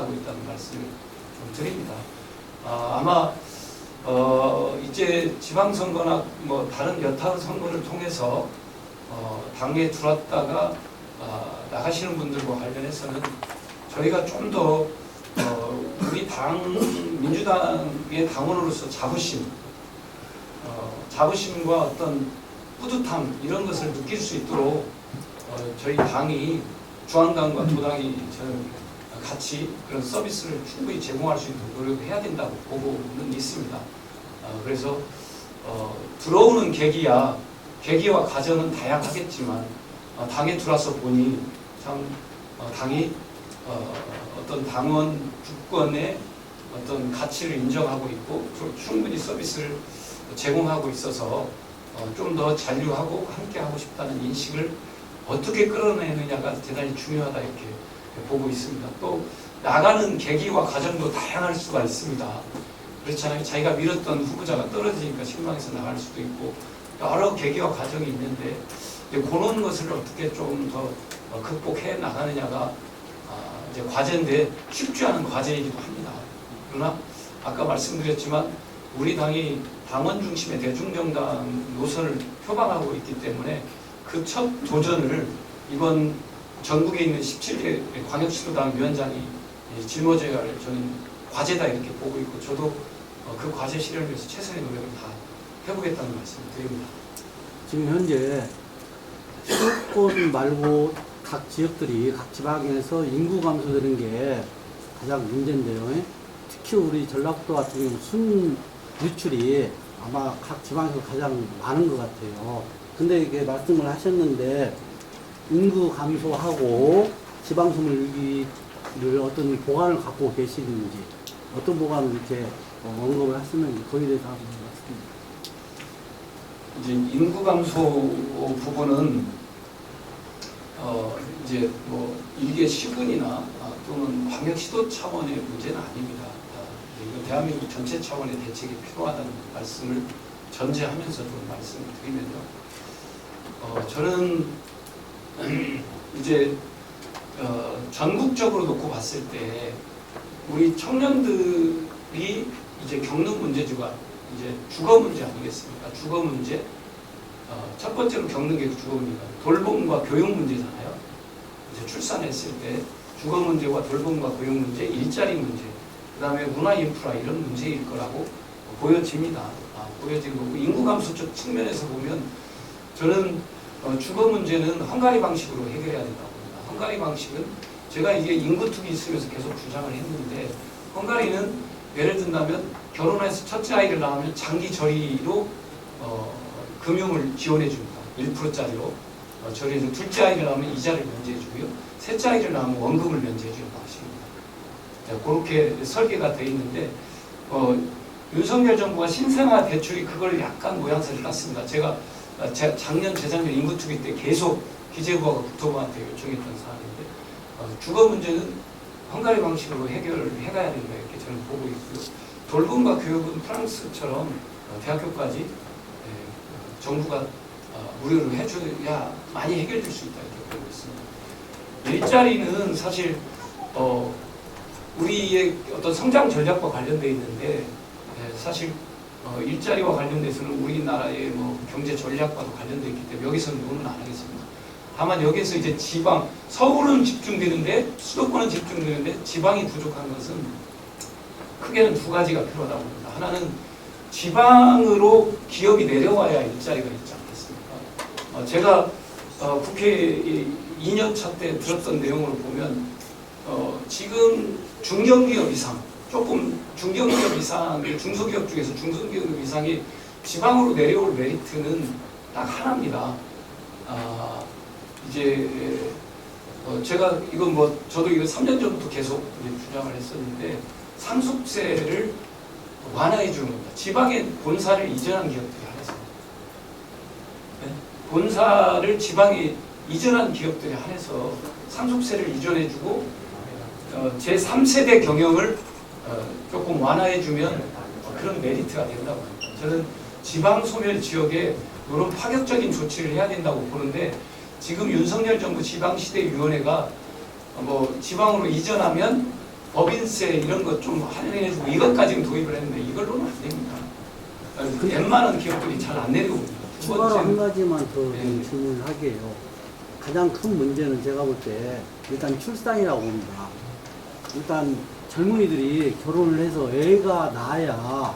실현하고 있다는 말씀을 좀 드립니다. 아, 아마 어, 이제 지방선거나 뭐 다른 여타 선거를 통해서 어, 당에 들어왔다가 아, 나가시는 분들과 관련해서는 저희가 좀더 어, 우리 당 민주당의 당원으로서 자부심, 어, 자부심과 어떤 뿌듯함 이런 것을 느낄 수 있도록 어, 저희 당이 중앙당과 도당이 저는 같이 그런 서비스를 충분히 제공할 수 있도록 노력을 해야 된다고 보고는 있습니다. 어, 그래서 어, 들어오는 계기야 계기와 과정은 다양하겠지만 어, 당에 들어와서 보니 참 어, 당이 어, 어떤 당원 주권의 어떤 가치를 인정하고 있고 또 충분히 서비스를 제공하고 있어서 어, 좀 더 잔류하고 함께 하고 싶다는 인식을 어떻게 끌어내느냐가 대단히 중요하다 이렇게 보고 있습니다. 또 나가는 계기와 과정도 다양할 수가 있습니다. 그렇잖아요. 자기가 밀었던 후보자가 떨어지니까 실망해서 나갈 수도 있고 여러 계기와 과정이 있는데 이제 그런 것을 어떻게 좀 더 극복해 나가느냐가 아, 이제 과제인데 쉽지 않은 과제이기도 합니다. 그러나 아까 말씀드렸지만 우리 당이 당원 중심의 대중정당 노선을 표방하고 있기 때문에 그 첫 도전을 이번 전국에 있는 17개 광역시도당 위원장이 이 짊어져야 할 저는 과제다 이렇게 보고 있고 저도 어, 그 과제 실현을 위해서 최선의 노력을 다 해보겠다는 말씀을 드립니다. 지금 현재 수도권 말고 각 지역들이 각 지방에서 인구 감소되는 게 가장 문제인데요. 특히 우리 전라북도 같은 경우 순 유출이 아마 각 지방에서 가장 많은 것 같아요. 근데 이게 말씀을 하셨는데 인구 감소하고 지방소멸 위기를 어떤 보관을 갖고 계시는지 어떤 보관을 이렇게 어, 언급을 하시는지 거기에 대해서 한번 말씀드립니다. 이제 인구 감소 부분은 어 이제 뭐 일개 시군이나 아, 또는 광역시도 차원의 문제는 아닙니다. 아, 이거 대한민국 전체 차원의 대책이 필요하다는 말씀을 전제하면서도 말씀을 드리면요. 어 저는 이제 어, 전국적으로 놓고 봤을 때 우리 청년들이 이제 겪는 문제지가 이제 주거 문제 아니겠습니까? 주거 문제. 어, 첫 번째로 겪는 게 주거 문제가 돌봄과 교육 문제잖아요. 이제 출산했을 때 주거 문제와 돌봄과 교육 문제, 일자리 문제, 그 다음에 문화 인프라 이런 문제일 거라고 보여집니다. 아, 보여지는 거고 인구 감소 쪽 측면에서 보면 저는 어, 주거 문제는 헝가리 방식으로 해결해야 된다고 봅니다. 헝가리 방식은 제가 이게 인구 투기 있으면서 계속 주장을 했는데 헝가리는 예를 든다면 결혼해서 첫째 아이를 낳으면 장기 저리로 어, 금융을 지원해 줍니다. 1%짜리로 어, 저리해서 둘째 아이를 낳으면 이자를 면제해 주고요. 셋째 아이를 낳으면 원금을 면제해 주는 방식입니다. 자, 그렇게 설계가 되어 있는데 어, 윤석열 정부가 신생아 대출이 그걸 약간 모양새를 땄습니다. 제가 어, 제- 작년 재작년 인구투기 때 계속 기재부하고 국토부한테 요청했던 사안인데 어, 주거 문제는 헝가리 방식으로 해결을 해가야 된다 이렇게 저는 보고 있고요. 돌봄과 교육은 프랑스처럼 어, 대학교까지 예, 어, 정부가 어, 무료로 해줘야 많이 해결될 수 있다 이렇게 보고 있습니다. 일자리는 사실 어, 우리의 어떤 성장 전략과 관련돼 있는데 예, 사실 어, 일자리와 관련돼서는 우리나라의 뭐 경제 전략과도 관련돼 있기 때문에 여기서는 논은 안 하겠습니다. 다만 여기서 이제 지방 서울은 집중되는데 수도권은 집중되는데 지방이 부족한 것은 크게는 두 가지가 필요하다고 봅니다. 하나는 지방으로 기업이 내려와야 일자리가 있지 않겠습니까? 어, 제가 어, 국회 2년 차 때 들었던 내용으로 보면 어, 지금 중견기업 이상 조금 중견기업 이상의 중소기업 중에서 중소기업 이상이 지방으로 내려올 메리트는 딱 하나입니다. 아, 이제 어, 제가 이건 뭐 저도 이거 3년 전부터 계속 주장을 했었는데 상속세를 완화해 주는 겁니다. 지방에 본사를 이전한 기업들이 한해서 네? 본사를 지방에 이전한 기업들이 한해서 상속세를 이전해 주고 어, 제 3세대 경영을 어, 조금 완화해 주면 그런 메리트가 된다고 합니다. 저는 지방 소멸 지역에 이런 파격적인 조치를 해야 된다고 보는데 지금 윤석열 정부 지방시대위원회가 뭐 지방으로 이전하면 법인세 이런 것 좀 할인해주고 이것까지는 도입을 했는데 이걸로는 안 됩니다. 어, 웬만한 기업들이 잘 안 내리고 옵니다. 두 추가로 한 가지만 더 네. 질문을 하게요. 가장 큰 문제는 제가 볼 때 일단 출산이라고 봅니다. 일단 젊은이들이 결혼을 해서 애가 나야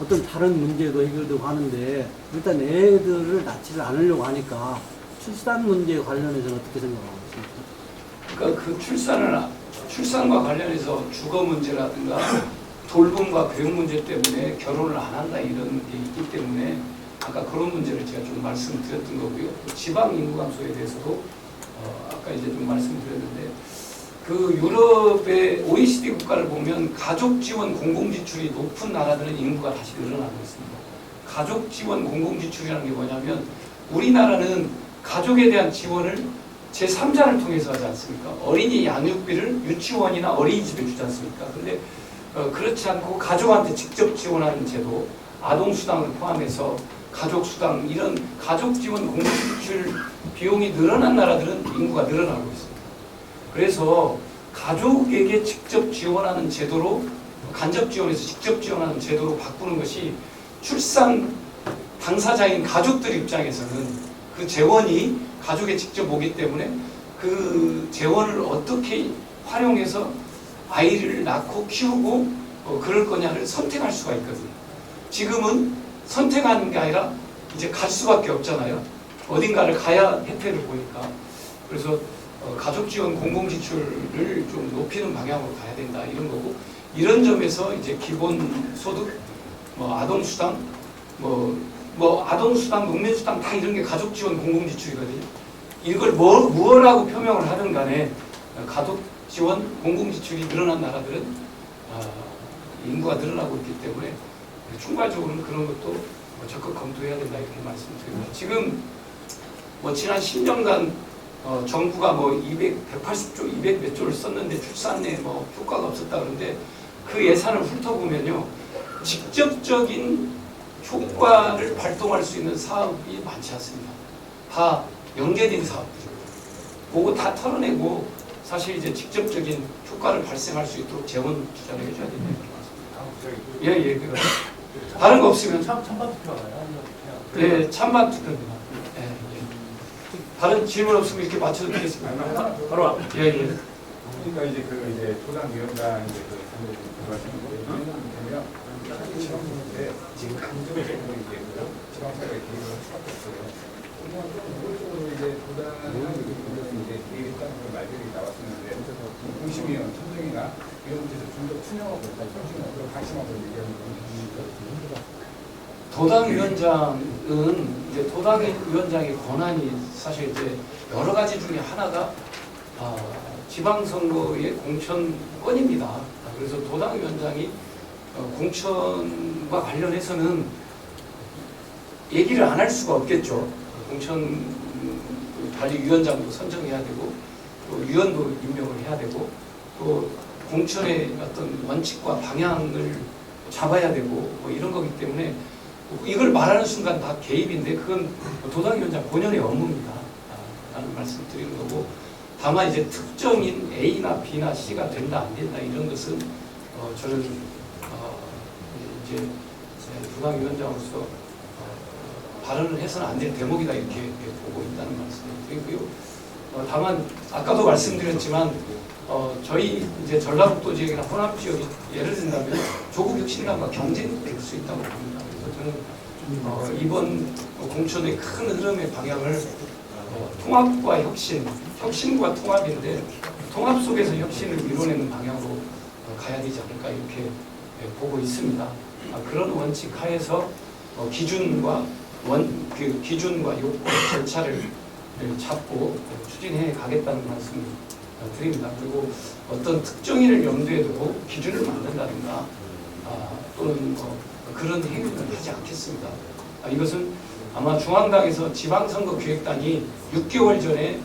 어떤 다른 문제도 해결되고 하는데 일단 애들을 낳지를 않으려고 하니까 출산 문제 관련해서는 어떻게 생각하고 있습니까? 그러니까 그 출산을 출산과 관련해서 주거 문제라든가 돌봄과 교육 문제 때문에 결혼을 안 한다 이런 게 있기 때문에 아까 그런 문제를 제가 좀 말씀드렸던 거고요. 또 지방 인구 감소에 대해서도 어, 아까 이제 좀 말씀드렸는데 그 유럽의 OECD 국가를 보면 가족 지원 공공 지출이 높은 나라들은 인구가 다시 늘어나고 있습니다. 가족 지원 공공 지출이라는 게 뭐냐면 우리나라는 가족에 대한 지원을 제3자를 통해서 하지 않습니까? 어린이 양육비를 유치원이나 어린이집에 주지 않습니까? 근데 어, 그렇지 않고 가족한테 직접 지원하는 제도, 아동수당을 포함해서 가족수당 이런 가족 지원 공공 지출 비용이 늘어난 나라들은 인구가 늘어나고 있습니다. 그래서 가족에게 직접 지원하는 제도로 간접 지원에서 직접 지원하는 제도로 바꾸는 것이 출산 당사자인 가족들 입장에서는 그 재원이 가족에 직접 오기 때문에 그 재원을 어떻게 활용해서 아이를 낳고 키우고 어, 그럴 거냐를 선택할 수가 있거든요. 지금은 선택하는 게 아니라 이제 갈 수밖에 없잖아요. 어딘가를 가야 혜택을 보니까. 그래서 어, 가족 지원 공공 지출을 좀 높이는 방향으로 가야 된다 이런 거고 이런 점에서 이제 기본 소득, 뭐 아동 수당, 뭐, 뭐 아동 수당, 농민 수당 다 이런 게 가족 지원 공공 지출이거든요. 이걸 뭐 무엇라고 표명을 하든 간에 어, 가족 지원 공공 지출이 늘어난 나라들은 아, 인구가 늘어나고 있기 때문에 총괄적으로는 그런 것도 뭐 적극 검토해야 된다 이렇게 말씀드립니다. 지금 뭐 지난 10년간 어, 정부가 뭐 200, 180조, 200 몇 조를 썼는데 출산에 뭐 효과가 없었다 그러는데 그 예산을 훑어보면요 직접적인 효과를 발동할 수 있는 사업이 많지 않습니다. 다 연계된 사업들이고 그거 다 털어내고 사실 이제 직접적인 효과를 발생할 수 있도록 재원 투자를 해줘야 된다 이렇게 말씀드립니다. 다음 저기 예예 그 다른 거 없으면 참 찬반 투표하나요? 예 찬반 투표입니다. 다른 질문 없으면 이렇게 맞춰서 드리겠습니다. 바로 앞. 예 예. 그러니까 이제 그 이제 도당 위원장 이제 그 들어가시는 거 되면 지방선거인데 지금 강제로 이제 그 지방선거에 개입을 할 수밖에 없어요. 그래서 이제 도당이나 이제 개입했다는 그런 말들이 나왔었는데 공심위원 천정이나 이런 데서 좀더 투명하고 솔직하고 방심하고 얘기하는 그런 도당 위원장은 이제 도당 위원장의 권한이 사실 이제 여러 가지 중에 하나가 아, 지방선거의 공천권입니다. 아, 그래서 도당 위원장이 어, 공천과 관련해서는 얘기를 안 할 수가 없겠죠. 공천 음, 관리위원장도 선정해야 되고 또 위원도 임명을 해야 되고 또 공천의 어떤 원칙과 방향을 잡아야 되고 뭐 이런 거기 때문에 이걸 말하는 순간 다 개입인데 그건 도당위원장 본연의 업무입니다. 아, 라는 말씀 드리는 거고 다만 이제 특정인 A나 B나 C가 된다 안 된다 이런 것은 어, 저는 어, 이제 도당위원장으로서 어, 발언을 해서는 안 될 대목이다 이렇게 보고 있다는 말씀을 드리고요. 어, 다만 아까도 말씀드렸지만 어, 저희 이제 전라북도 지역이나 호남 지역이 예를 든다면 조국 혁신당과 경쟁이 될수 있다고 봅니다. 저는 어, 이번 공천의 큰 흐름의 방향을 어, 통합과 혁신, 혁신과 통합인데 통합 속에서 혁신을 이뤄내는 방향으로 어, 가야 되지 않을까 이렇게 예, 보고 있습니다. 아, 그런 원칙 하에서 어, 기준과 원, 그 기준과 요건 절차를 예, 잡고 추진해 가겠다는 말씀을 어, 드립니다. 그리고 어떤 특정인을 염두에 두고 기준을 만든다든가 아, 또는 뭐 그런 행위는 하지 않겠습니다. 아, 이것은 아마 중앙당에서 지방선거 기획단이 6개월 전에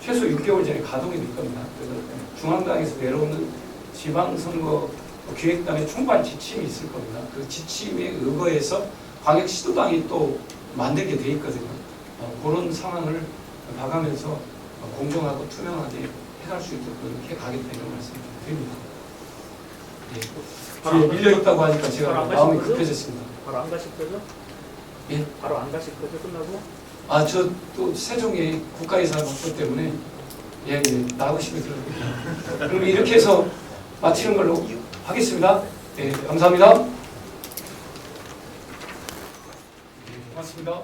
최소 6개월 전에 가동이 될 겁니다. 그래서 중앙당에서 내려오는 지방선거 기획단의 총괄 지침이 있을 겁니다. 그 지침에 의거해서 광역시도당이 또 만들게 돼 있거든요. 어, 그런 상황을 봐가면서 어, 공정하고 투명하게 해갈 수 있도록 그렇게 가겠다 이런 말씀을 드립니다. 예. 뒤에 밀려 있다고 하니까 제가 바로 마음이 거죠? 급해졌습니다. 바로 안 가실 거죠? 예? 바로 안 가실 거죠? 끝나고? 아, 저 또 세종의 국가유산 확보 때문에 예, 예, 나오시면 들어요. 그럼 이렇게 해서 마치는 걸로 하겠습니다. 예, 감사합니다. 예, 고맙습니다.